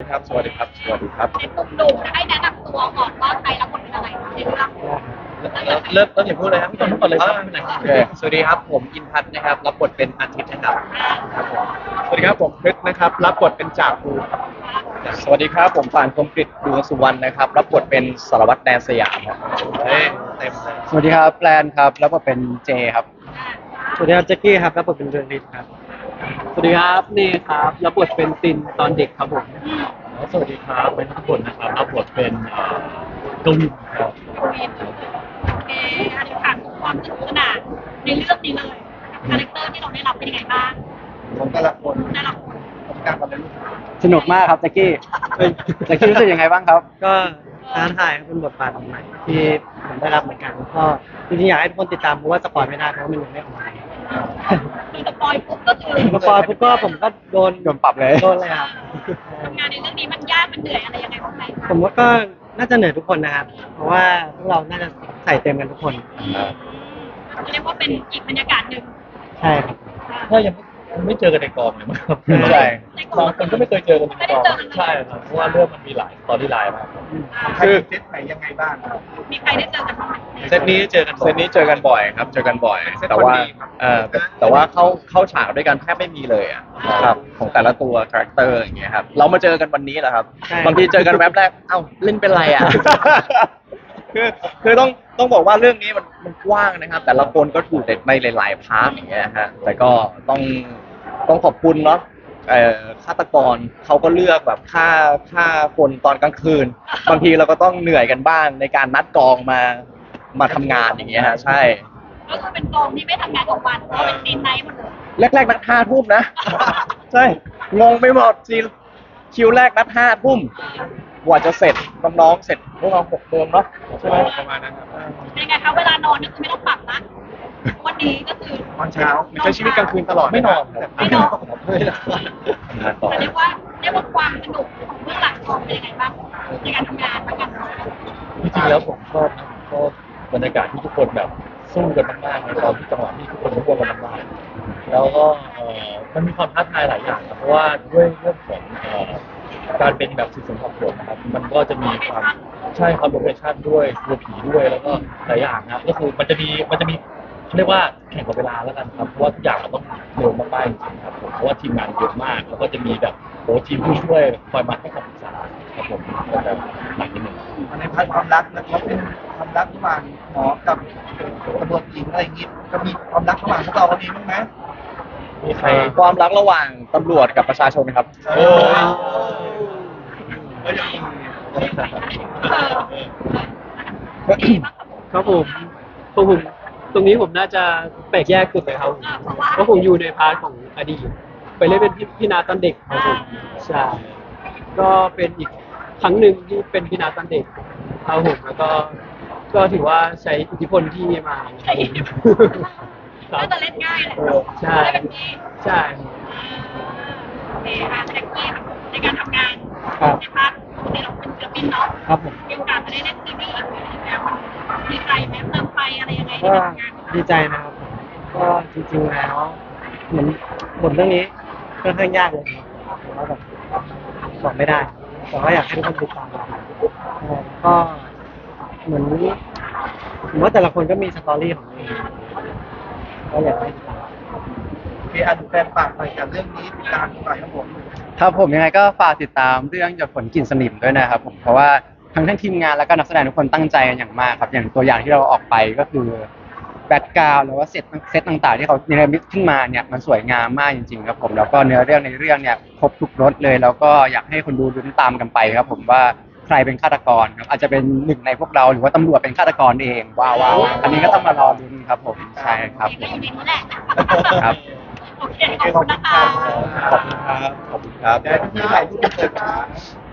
ครับ สวัสดีครับ สวัสดีครับเป็นหนุ่มๆให้แนะนำตัวก่อนว่าใครรับบทเป็นอะไรคะในเรื่องเริ่มต้นอย่าพูดเลยครับพี่ต้นพูดก่อนเลยครับโอเคสวัสดีครับ ผมอินพัฒน์นะครับ รับบทเป็นอาทิตย์นะครับครับผมสวัสดีครับ ผมพฤกษ์นะครับ รับบทเป็นจ่าภูครับสวัสดีครับ ผมปานคมกริตดวงสุวรรณนะครับ รับบทเป็นสารวัตรแดนสยามครับเฮ้ยเต็มเลยสวัสดีครับแปลนครับ รับบทเป็นเจครับ สวัสดีครับแจ็คกี้ครับ รับบทเป็นเรืองฤทธิ์ครับส วัสดีครับเนครับรับบทเป็นตินตอนเด็กครับผมสวัสดีครับเป็นทุกคนนะครับรับบทเป็นเอ่อกวินครับวินโอเคอันนี้ผ่านความสนุกสนานในเรื่องนี้เลยคาแรคเตอร์ที่เราได้รับเป็นยังไงบ้างผมแต่ละคนแต่ละคนผมกลางกันเลยลูกสนุกมากครับแจ็คกี้แจ็คกี้รู้สึกยังไงบ้างครับ ก็ท้าทายครับเป็นบทบาทใหม่ที่ผมได้รับเหมือนกันก็จริงๆอยากให้ทุกคนติดตามเพราะว่าสปอยไม่ได้เพราะว่ามันยังไม่ออกมา คือสปอยปุ๊บก็คือสปอยปุ๊บก็ผมก็โดนโดนปรับเลยโดนเลยครับทำงานในเรื่องนี้มันยากมันเหนื่อยอะไรยังไงบ้างไหมผมว่าก็น่าจะเหนื่อยทุกคนนะครับ เพราะว่าพวกเราน่าจะใส่เต็มกันทุกคน เรียกว่าเป็นอีกบรรยากาศหนึ่งใช่ครับถ้ายังไม่ ไม่เจอกันในกองเลยมั้งครับใช่ในกบาองงคนก็ไม่เคยเจอกันในกองใช่ครับเพราะว่าเรื่องมันมีหลายตอนที่หลายมากครับคือเซตไหนยังไงบ้างมีใครได้เจอกันบ้างไหมเซตนี้เจอกันเซตนี้เจอกันบ่อยครับ เจอกันบ่อยเซตแต่ว่าคนดีครับเออแต่แต่ว่าเข้าเข้าฉากด้วยกันแทบไม่มีเลยอะครับของแต่ละตัวคาแรคเตอร์อย่างเงี้ยครับเรามาเจอกันวันนี้แหละครับใช่บางทีเจอกันแวบแรกเอ้าเล่นเป็นไรอะคือคือต้องต้องบอกว่าเรื่องนี้มันมันกว้างนะครับ แต่ละคนก็ถูกเด็ดในหลาย ๆ พาร์ทอย่างเงี้ยฮะแต่ก็ต้อง ต้องขอบคุณเนาะเอ่อฆาตกรเขาก็เลือกแบบฆ่าฆ่าคนตอนกลางคืน บางทีเราก็ต้องเหนื่อยกันบ้างในการนัดกองมามาทำงานอย่างเงี้ยฮะใช่ ก็คือเป็นกองที่ไม่ทำงานของวันเพราะเป็นซีนไนท์หมดเลยแรกๆนัดห้าทุ่มนะ ใช่งงไปหมดซีคิวแรกนัดห้าทุ่มกว่าจะเสร็จน้องๆเสร็จพวกเราหกโมงเนาะใช่ไหมประมาณนั้นครับ เป็นไงคะเวลานอนก็คือไม่ต้องปรับนะวันนี้ก็คือ ตอนเช้าใช้ชีวิตกลางคืนตลอดไม่นอนครับไม่นอนไม่นอนทำงานต่อแต่เรียกว่าเรียกว่าความสนุกของเบื้องหลังกองเป็นยังไงบ้างในการทำงานประกันเนาะจริงๆแล้วผมชอบชอบบรรยากาศที่ทุกคนแบบสู้กันมากๆในตอนที่จังหวะที่ทุกคนร่วมกันมากๆแล้วก็เอ่อมันมีความท้าทายหลายอย่างนะเพราะว่าด้วยเรื่องของเอ่อการเป็นแบบสืบสวนสอบสวนนะครับ มันก็จะมีความใช่ครับโลเคชั่นด้วยตัวผีด้วยแล้วก็หลายอย่างนะครับก็คือมันจะมีมันจะมี เขาเรียกว่าแข่งกับเวลาแล้วกันครับเพราะว่าทุกอย่างมันต้องเร็วมากๆจริงๆครับผมเพราะว่าทีมงานเยอะมาก แล้วก็จะมีแบบโอ้ทีมผู้ช่วยคอยมาให้คำปรึกษาครับผมก็จะหนักนิดนึง ในพาร์ทความรักนะครับเป็นความรักระหว่างหมอกับตำรวจหญิงอะไรอย่างงี้ก็มีความรักระหว่างพวกเราคนนี้บ้างไหมมีใครความรักระหว่างตำรวจกับประชาชนครับ โอ้ยก็ยังมีเออดีมากครับผมครับผมผมผม ตรงนี้ผมน่าจะแปลกแยกสุดเลยครับเออเพราะว่า เพราะผมอยู่ในพาร์ทของอดีตไปเล่นเป็นพี่พี่นาตอนเด็กครับผมใช่ก็เป็นอีกครั้งหนึ่งที่เป็นพี่นาตอนเด็กครับผมแล้วก็ก็ถือว่าใช้อิทธิพลที่มีมาใช่ครัน่าบ จะเล่นง่ายแหละใช่ได้เป็นที่ใช่ โอเคค่ะแจ็คกี้ค่ะในการทำงานครับ ในพาร์ทที่เราเป็นศิลปินเนาะครับผม มีโอกาสจะได้เล่นซีรีส์อีกแล้วมีใครไหมเติมไฟอะไรยังไงใน ก็ดีใจนะครับ ก็จริงๆแล้วเหมือนบทเรื่องนี้ค่อนข้างยากเลยผมว่าแบบบอกไม่ได้ แต่ว่าอยากให้ทุกคนติดตามเออก็เหมือนผมว่าแต่ละคนก็มีสตอรี่ของตัวเองก็อยากให้ติดตาม มีอันแฟนปากหน่อยกับเรื่องนี้ติดตามหน่อยครับผม ครับผมยังไงก็ฝากติดตามเรื่องหยดฝนกลิ่นสนิมด้วยนะครับผมเพราะว่า ทั้งทั้งทีมงานแล้วก็นักแสดงทุกคนตั้งใจกันอย่างมากครับอย่างตัวอย่างที่เราออกไปก็คือแบ็กกราวหรือว่าเซตเซตต่างๆ ที่เขาเนรมิตขึ้นมาเนี่ยมันสวยงามมากจริงๆครับผมแล้วก็เนื้อเรื่องในเรื่องเนี่ยครบทุกรสเลยแล้วก็อยากให้คนดูลุ้นตามกันไปครับ ผมว่าใครเป็นฆาตกรครับอาจจะเป็นหนึ่งในพวกเราหรือว่าตำรวจเป็นฆาตกรเองว้าวว้าวอันนี้ก็ต้องมารอลุ้นครับผมใช่ครับผก็อมยู่ในนี้แหละครับโอเคขอบคุณนะคะขอบคุณครับขอบคุณครับเดี๋ยวพี่ถ่ายรูปเกิดมา